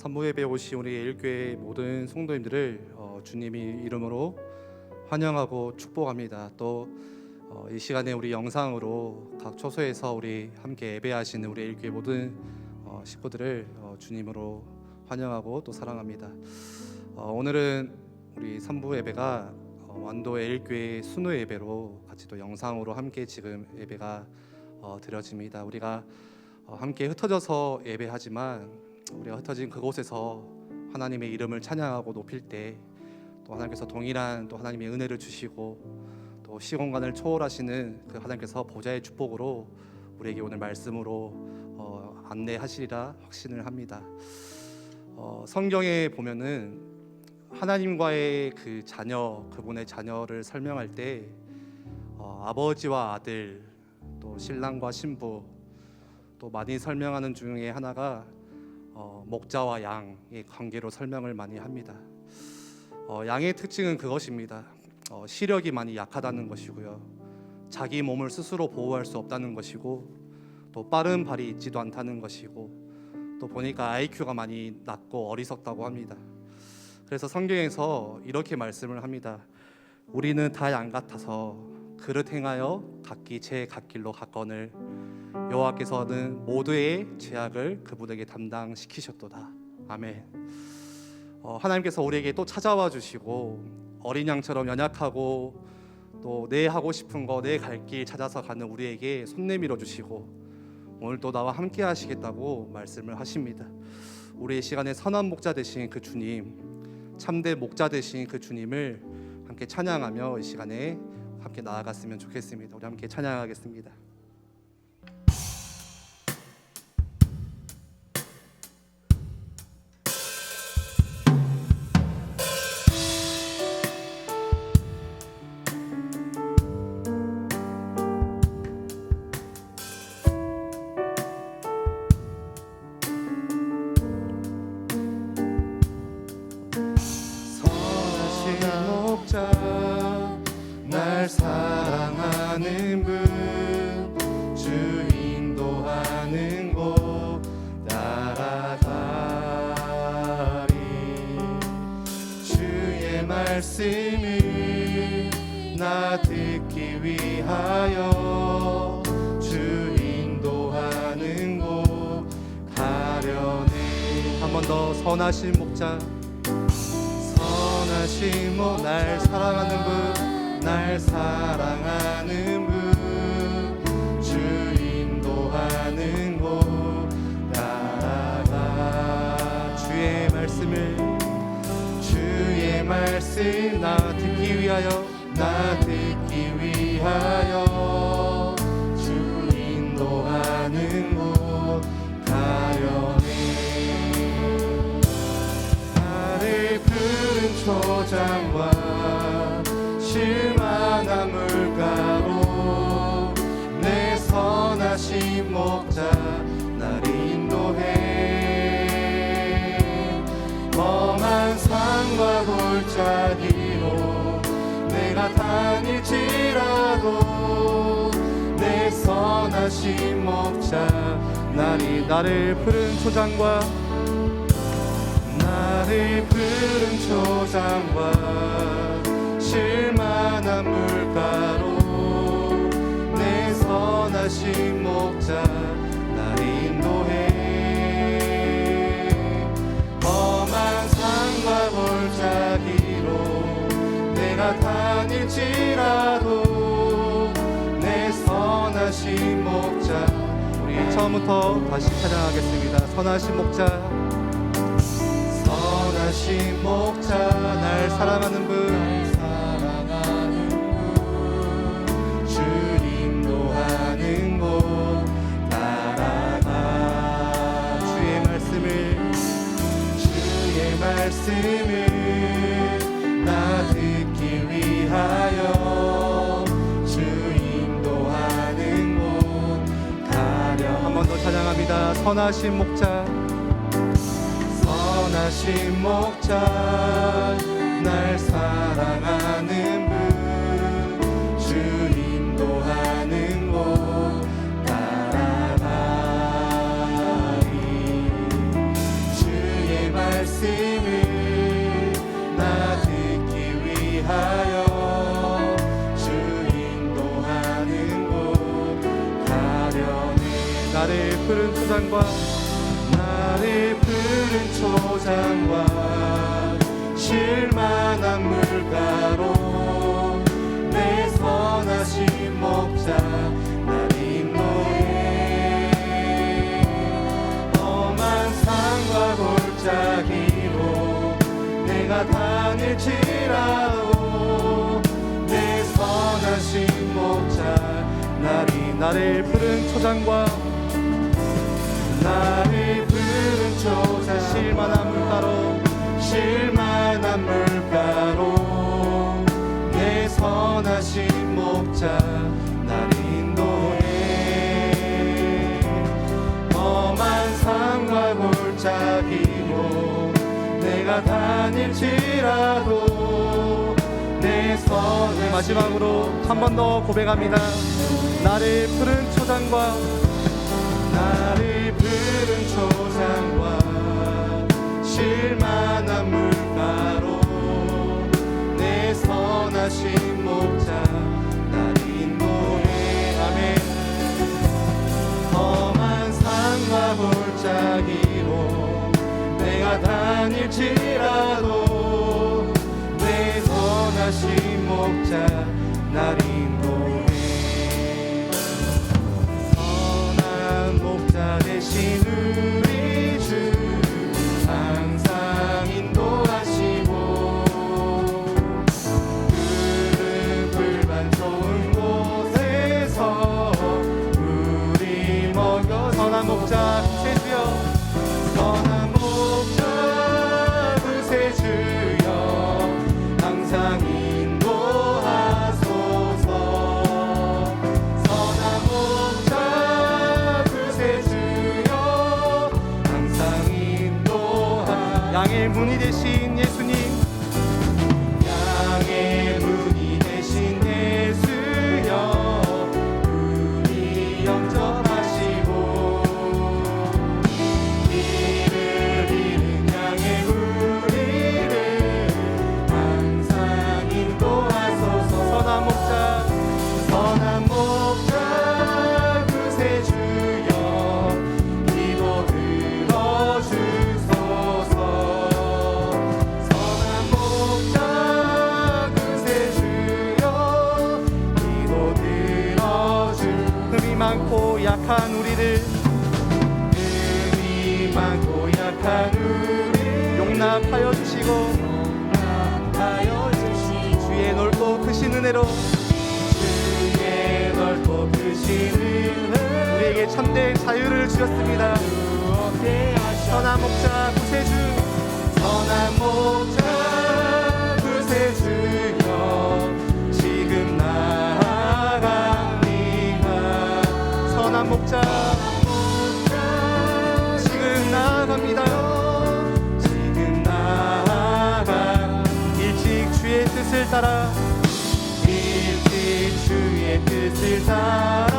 산모 예배 오신 우리 일교회 모든 성도님들을 어, 주님이 이름으로 환영하고 축복합니다. 또 어, 이 시간에 우리 영상으로 각 초소에서 우리 함께 예배하시는 우리 일교회 모든 어, 식구들을 어, 주님으로 환영하고 또 사랑합니다. 어, 오늘은 우리 산부 예배가 어, 완도의 일교회 순회 예배로 같이 또 영상으로 함께 지금 예배가 어, 드려집니다. 우리가 어, 함께 흩어져서 예배하지만 우리가 흩어진 그곳에서 하나님의 이름을 찬양하고 높일 때 또 하나님께서 동일한 또 하나님의 은혜를 주시고 또 시공간을 초월하시는 그 하나님께서 보좌의 축복으로 우리에게 오늘 말씀으로 어, 안내하시리라 확신을 합니다. 어, 성경에 보면은 하나님과의 그 자녀 그분의 자녀를 설명할 때 어, 아버지와 아들 또 신랑과 신부 또 많이 설명하는 중에 하나가 어, 목자와 양의 관계로 설명을 많이 합니다. 어, 양의 특징은 그것입니다. 어, 시력이 많이 약하다는 것이고요. 자기 몸을 스스로 보호할 수 없다는 것이고 또 빠른 발이 있지도 않다는 것이고 또 보니까 IQ가 많이 낮고 어리석다고 합니다. 그래서 성경에서 이렇게 말씀을 합니다. 우리는 다 양 같아서 그릇 행하여 각기 제 갓길로 갔거늘 여호와께서는 모두의 죄악을 그분에게 담당시키셨도다. 아멘. 어, 하나님께서 우리에게 또 찾아와 주시고 어린 양처럼 연약하고 또 내 하고 싶은 거 내 갈 길 찾아서 가는 우리에게 손 내밀어 주시고 오늘 또 나와 함께 하시겠다고 말씀을 하십니다. 우리의 시간에 선한 목자 되신 그 주님, 참된 목자 되신 그 주님을 함께 찬양하며 이 시간에 함께 나아갔으면 좋겠습니다. 우리 함께 찬양하겠습니다. 사랑하는 분 주 인도하는 곳 따라가리. 주의 말씀을 나 듣기 위하여 주 인도하는 곳 가려네. 한 번 더 선하신 목자 선하신 모날 사랑하는 분 날 사랑하는 분 주 인도하는 곳. 따라가 주의 말씀을 주의 말씀 나 듣기 위하여 나 듣기 위하여. 주 인도하는 곳 가려네 나를 푸른 초장과 골짜기로 내가 다닐지라도 내 선하신 목자. 날이 나를 푸른 초장과 나를 푸른 초장과 실만한 물가로 내 선하신 목자 내가 다닐지라도 내 선하신 목자 우리 처음부터 다시 찬양하겠습니다. 선하신 목자. 선하신 목자 날 사랑하는 분. 말씀을 찬양합니다 선하신 목자. 선하신 목자 날 사랑하 나를 푸른 초장과 나를 푸른 초자 실만한 물가로 실만한 물가로 내 선하신 목자 날 인도해. 험한 산과 골짜기로 내가 다닐지라도 내 선을 마지막으로 한 번 더 고백합니다 나를 푸른 초장과 나를 푸른 초장과 실만한 물가로 내 선하신 목자 날 인도해 아멘. 험한 산과 골짜기로 내가 다닐지라 문이 되신 예수님 용납하여 주시고 용납하여 주시고 주의 넓고 크신 은혜로 주의 넓고 크신 은혜 우리에게 참된 자유를 주셨습니다. 선한 목자 구세주 선한 목자 구세주여 지금 나아갑니다. 선한 목자 따라. 일찍 주의 뜻을 따라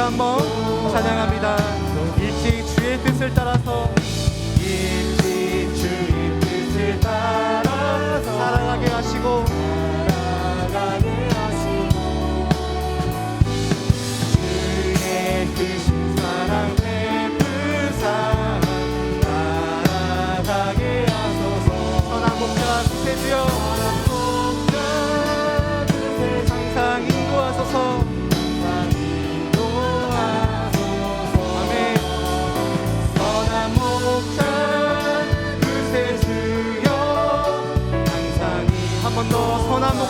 다시 한번 찬양합니다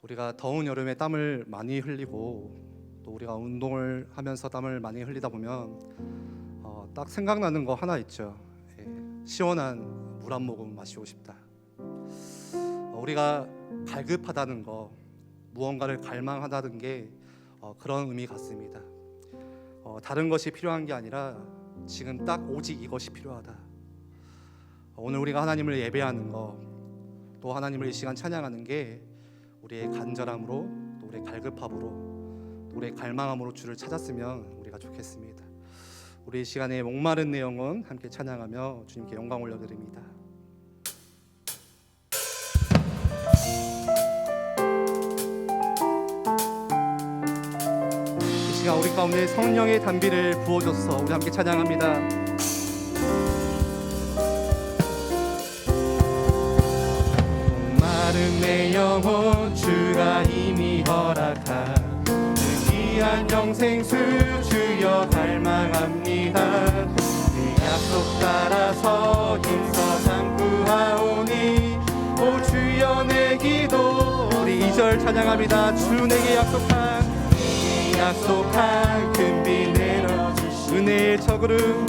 어, 우리가 더운 여름에 땀을 많이 흘리고 또 우리가 운동을 하면서 땀을 많이 흘리다 보면 어, 딱 생각나는 거 하나 있죠. 예, 시원한 물 한 모금 마시고 싶다. 어, 우리가 갈급하다는 거, 무언가를 갈망하다는 게 어, 그런 의미 같습니다. 어, 다른 것이 필요한 게 아니라 지금 딱 오직 이것이 필요하다. 어, 오늘 우리가 하나님을 예배하는 거, 또 하나님을 이 시간 찬양하는 게 우리의 간절함으로, 또 우리의 갈급함으로, 또 우리의 갈망함으로 주를 찾았으면 우리가 좋겠습니다. 우리 이 시간에 목마른 내 영혼 함께 찬양하며 주님께 영광 올려드립니다. 이 시간 우리 가운데 성령의 단비를 부어줘서 우리 함께 찬양합니다. 마른 내 영혼 주가 이미 허락한 그 귀한 영생 수 주여 갈망합니다. 그 약속 따라서 힘써 잠구하오니 오 주여 내 기도 우리 2절 찬양합니다. 주 내게 약속한 약속한 큰비 내려주시 은혜의 저구름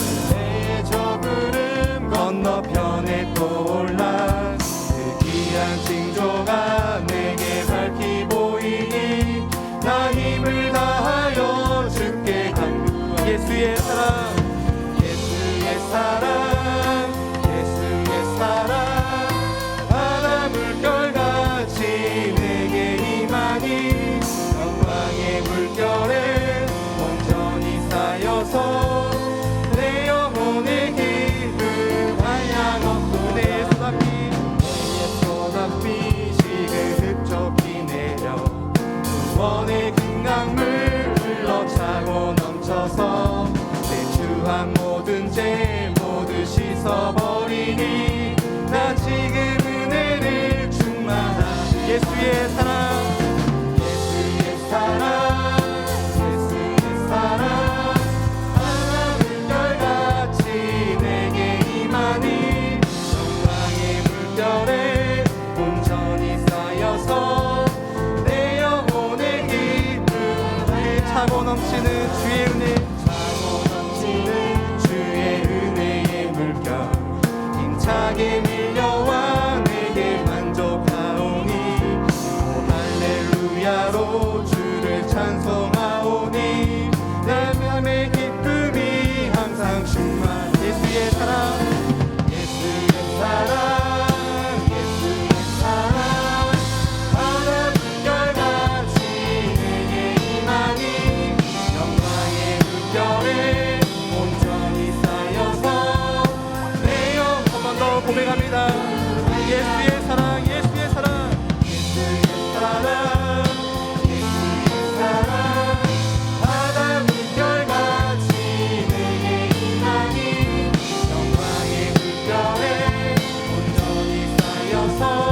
힘 your soul.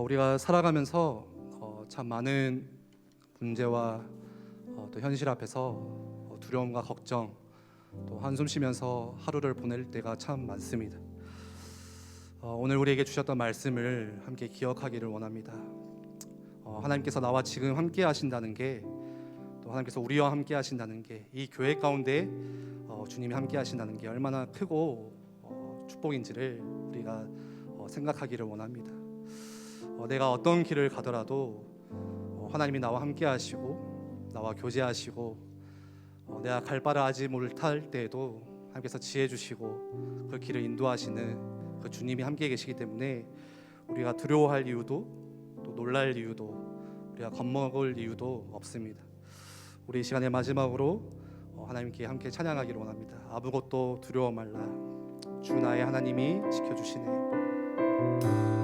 우리가 살아가면서 어, 참 많은 문제와 어, 또 현실 앞에서 어, 두려움과 걱정 또 한숨 쉬면서 하루를 보낼 때가 참 많습니다. 어, 오늘 우리에게 주셨던 말씀을 함께 기억하기를 원합니다. 어, 하나님께서 나와 지금 함께 하신다는 게 또 하나님께서 우리와 함께 하신다는 게 이 교회 가운데 어, 주님이 함께 하신다는 게 얼마나 크고 어, 축복인지를 우리가 어, 생각하기를 원합니다. 어, 내가 어떤 길을 가더라도 어, 하나님이 나와 함께 하시고 나와 교제하시고 어, 내가 갈 바를 아지 못할 때에도 하나님께서 지혜 주시고 그 길을 인도하시는 그 주님이 함께 계시기 때문에 우리가 두려워할 이유도 또 놀랄 이유도 우리가 겁먹을 이유도 없습니다. 우리 이 시간의 마지막으로 어, 하나님께 함께 찬양하기를 원합니다. 아무것도 두려워 말라. 주 나의 하나님이 지켜주시네.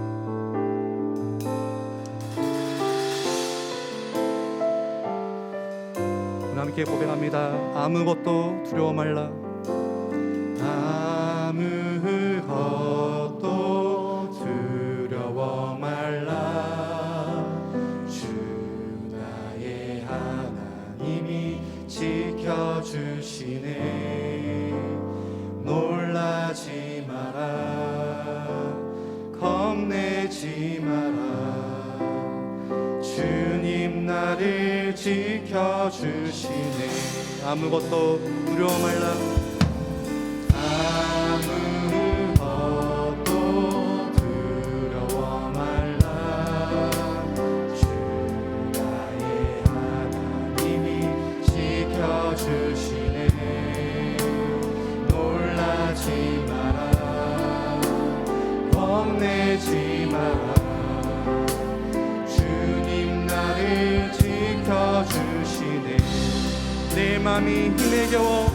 함께 고백합니다. 아무것도 두려워 말라. 아무 주시네 아무것도 두려워 말라. 아 내 맘이 힘에 겨워